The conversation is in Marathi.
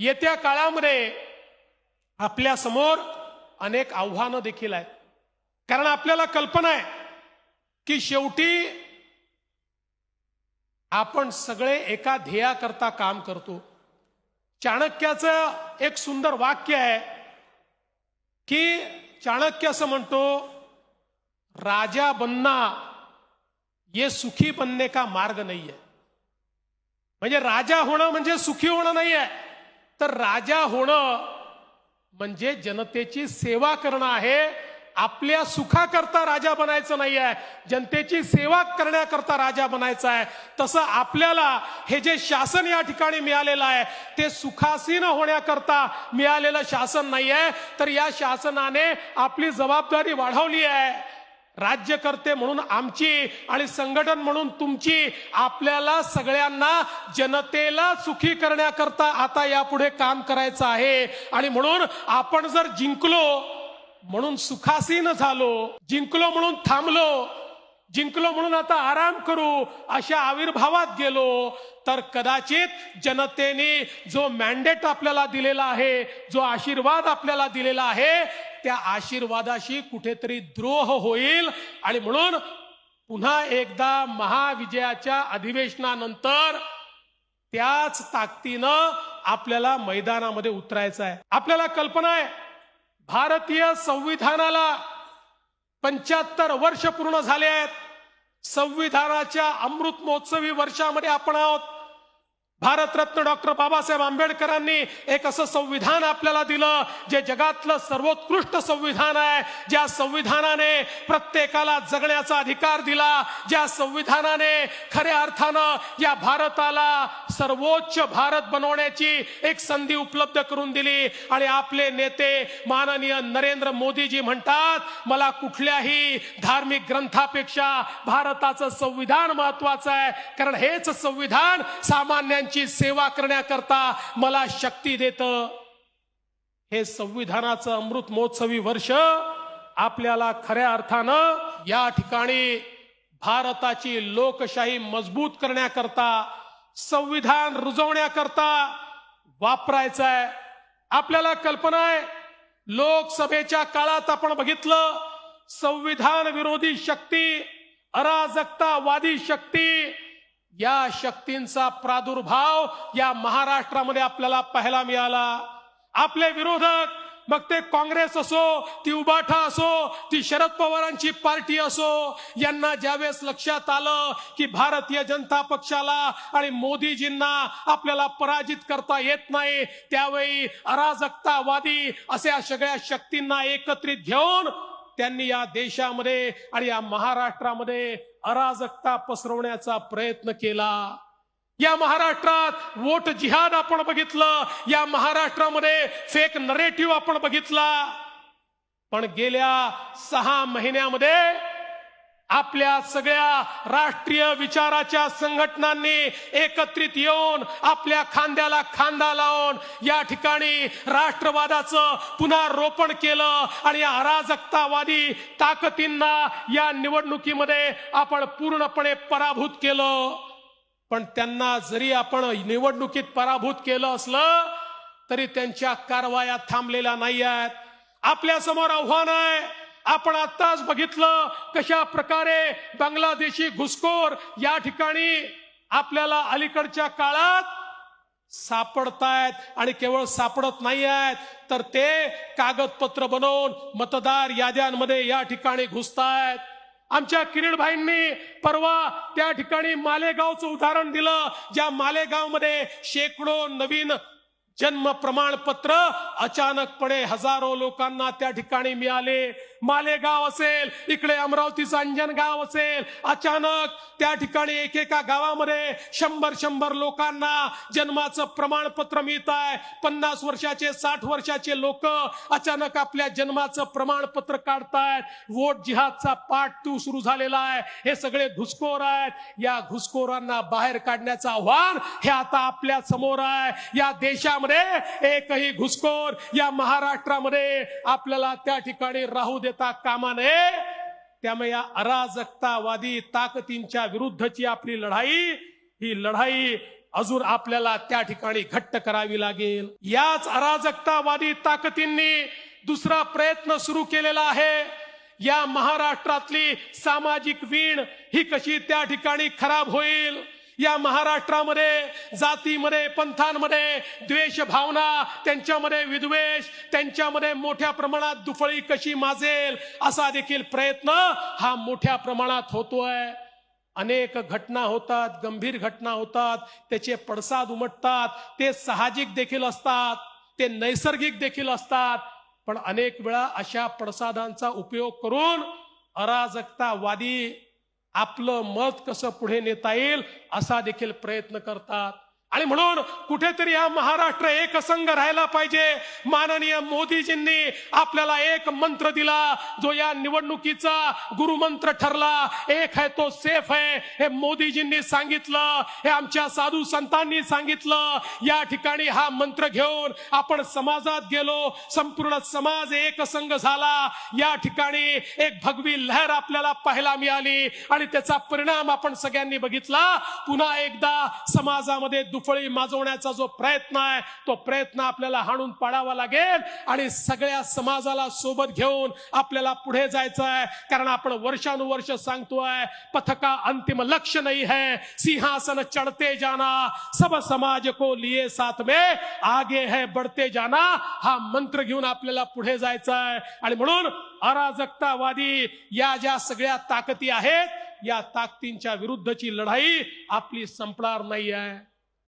येत्या काळामध्ये आपल्यासमोर अनेक आव्हानं देखील आहेत. कारण आपल्याला कल्पना आहे की शेवटी आपण सगळे एका ध्येयाकरता काम करतो. चाणक्याचं एक सुंदर वाक्य आहे की चाणक्य असं म्हणतो राजा बनना ये सुखी बनने का मार्ग नाही आहे म्हणजे राजा होणं म्हणजे सुखी होणं नाही आहे तर राजा होणं म्हणजे जनतेची सेवा करणं आहे. आपल्या सुखाकरता राजा बनायचं नाही आहे जनतेची सेवा करण्याकरता राजा बनायचा आहे. तसं आपल्याला हे जे शासन या ठिकाणी मिळालेलं आहे ते सुखासीन होण्याकरता मिळालेलं शासन नाही आहे तर या शासनाने आपली जबाबदारी वाढवली आहे. राज्यकर्ते म्हणून आमची आणि संघटन म्हणून तुमची आपल्याला सगळ्यांना जनतेला सुखी करण्याकरता आता यापुढे काम करायचं आहे. आणि म्हणून आपण जर जिंकलो म्हणून सुखासीन झालो जिंकलो म्हणून थांबलो जिंकलो म्हणून आता आराम करू अशा आविर्भावात गेलो तर कदाचित जनतेने जो मॅन्डेट आपल्याला दिलेला आहे जो आशीर्वाद आपल्याला दिलेला आहे त्या आशीर्वादाशी कुठेतरी द्रोह होईल. आणि म्हणून पुन्हा एकदा महाविजयाच्या अधिवेशनानंतर त्याच ताकदीनं आपल्याला मैदानामध्ये उतरायचं आहे. आपल्याला कल्पना आहे भारतीय संविधानाला पंच्याहत्तर वर्ष पूर्ण झाले आहेत. संविधानाच्या अमृत महोत्सवी वर्षामध्ये आपण आहोत. भारतरत्न डॉक्टर बाबासाहेब आंबेडकरांनी एक असं संविधान आपल्याला दिलं जे जगातलं सर्वोत्कृष्ट संविधान आहे ज्या संविधानाने प्रत्येकाला जगण्याचा अधिकार दिला ज्या संविधानाने खऱ्या अर्थानं या भारताला सर्वोच्च भारत बनवण्याची एक संधी उपलब्ध करून दिली. आणि आपले नेते माननीय नरेंद्र मोदीजी म्हणतात मला कुठल्याही धार्मिक ग्रंथापेक्षा भारताचं संविधान महत्वाचं आहे. कारण हेच संविधान सामान्यांची सेवा करण्याकरता मला शक्ती देतं. हे संविधानाचं अमृत महोत्सवी वर्ष आपल्याला खऱ्या अर्थानं या ठिकाणी भारताची लोकशाही मजबूत करण्याकरता संविधान रुजवण्याकरता वापरायचं आहे आपल्याला कल्पना आहे लोकसभेच्या काळात आपण बघितलं संविधान विरोधी शक्ती अराजकतावादी शक्ती या शक्तींचा प्रादुर्भाव या महाराष्ट्रामध्ये आपल्याला पाहायला मिळाला. आपले विरोधक मग ते काँग्रेस असो ती उबाठा असो ती शरद पवारांची पार्टी असो यांना ज्यावेळेस लक्षात आलं की भारतीय जनता पक्षाला आणि मोदीजींना आपल्याला पराजित करता येत नाही त्यावेळी अराजकतावादी अशा सगळ्या शक्तींना एकत्रित घेऊन त्यांनी या देशामध्ये आणि या महाराष्ट्रामध्ये अराजकता पसरवण्याचा प्रयत्न केला. या महाराष्ट्रात वोट जिहाद आपण बघितलं या महाराष्ट्रामध्ये फेक नरेटिव्ह आपण बघितला. पण गेल्या सहा महिन्यामध्ये आपल्या सगळ्या राष्ट्रीय विचाराच्या संघटनांनी एकत्रित येऊन आपल्या खांद्याला खांदा लावून या ठिकाणी राष्ट्रवादाचं पुन्हा रोपण केलं आणि या अराजकतावादी ताकदींना या निवडणुकीमध्ये आपण पूर्णपणे पराभूत केलं. पण त्यांना जरी आपण निवडणुकीत पराभूत केलं असलं तरी त्यांच्या कारवाया थांबलेल्या नाही आहेत आपल्यासमोर आव्हान आहे. आपण आत्ताच बघितलं कशा प्रकारे बांगलादेशी घुसखोर या ठिकाणी आपल्याला अलीकडच्या काळात सापडतायत आणि केवळ सापडत नाही आहेत तर ते कागदपत्र बनवून मतदार याद्यांमध्ये या ठिकाणी घुसतायत. आमच्या किरीटभाईंनी परवा त्या ठिकाणी मालेगावचं उदाहरण दिलं ज्या मालेगावमध्ये शेकडो नवीन जन्म प्रमाणपत्र अचानकपणे हजारो लोकांना त्या ठिकाणी मिळाले. मालेगाव असेल इकडे अमरावतीचं अंजनगाव असेल अचानक त्या ठिकाणी एकेका गावामध्ये शंभर शंभर लोकांना जन्माचं प्रमाणपत्र मिळत आहे. पन्नास वर्षाचे साठ वर्षाचे लोक अचानक आपल्या जन्माचं प्रमाणपत्र काढतायत. वोट जिहादचा पाठ तू सुरू झालेला आहे. हे सगळे घुसखोर आहेत. या घुसखोरांना बाहेर काढण्याचं आव्हान हे आता आपल्यासमोर आहे. या देशामध्ये एकही घुसखोर या महाराष्ट्रामध्ये आपल्याला त्या ठिकाणी राहू देता कामा नये त्यामुळे या अराजकतावादी ताकदींच्या विरुद्धची आपली लढाई ही लढाई अजून आपल्याला त्या ठिकाणी घट्ट करावी लागेल. याच अराजकतावादी ताकदींनी दुसरा प्रयत्न सुरू केलेला आहे. या महाराष्ट्रातली सामाजिक वीण ही कशी त्या ठिकाणी खराब होईल? या महाराष्ट्रामध्ये जातीमध्ये पंथांमध्ये द्वेष भावना त्यांच्यामध्ये विद्वेष त्यांच्यामध्ये मोठ्या प्रमाणात दुफळी कशी माजेल असा देखील प्रयत्न हा मोठ्या प्रमाणात होतोय. अनेक घटना होतात गंभीर घटना होतात त्याचे पडसाद उमटतात ते साहजिक देखील असतात ते नैसर्गिक देखील असतात. पण अनेक वेळा अशा पडसादांचा उपयोग करून अराजकतावादी आपलं मत कसं पुढे नेता येईल असा देखील प्रयत्न करतात. आणि म्हणून कुठेतरी हा महाराष्ट्र एकसंघ राहायला पाहिजे. माननीय मोदीजींनी आपल्याला एक मंत्र दिला जो या निवडणुकीचा गुरुमंत्र ठरला. एक है तो सेफ है हे मोदीजींनी सांगितलं हे आमच्या साधू संतांनी सांगितलं. या ठिकाणी हा मंत्र घेऊन आपण समाजात गेलो. संपूर्ण समाज एकसंघ झाला. या ठिकाणी एक भगवी लहर आपल्याला पाहायला मिळाली आणि त्याचा परिणाम आपण सगळ्यांनी बघितला. पुन्हा एकदा समाजामध्ये दुःख फळी माजवण्याचा जो प्रयत्न आहे तो प्रयत्न आपल्याला हाणून पाडावा लागेल. आणि सगळ्या समाजाला सोबत घेऊन आपल्याला पुढे जायचं आहे. कारण आपण वर्षानुवर्ष सांगतोय पथका अंतिम लक्ष नाही है. सिंहासन चढ़ते जाना सब समाज को लिए साथ में आगे है बढ़ते जाना. हा मंत्र घेऊन आपल्याला पुढे जायचं आहे. आणि म्हणून अराजकतावादी या ज्या सगळ्या ताकदी आहेत या ताकदींच्या विरुद्धची लढाई आपली संपणार नाही आहे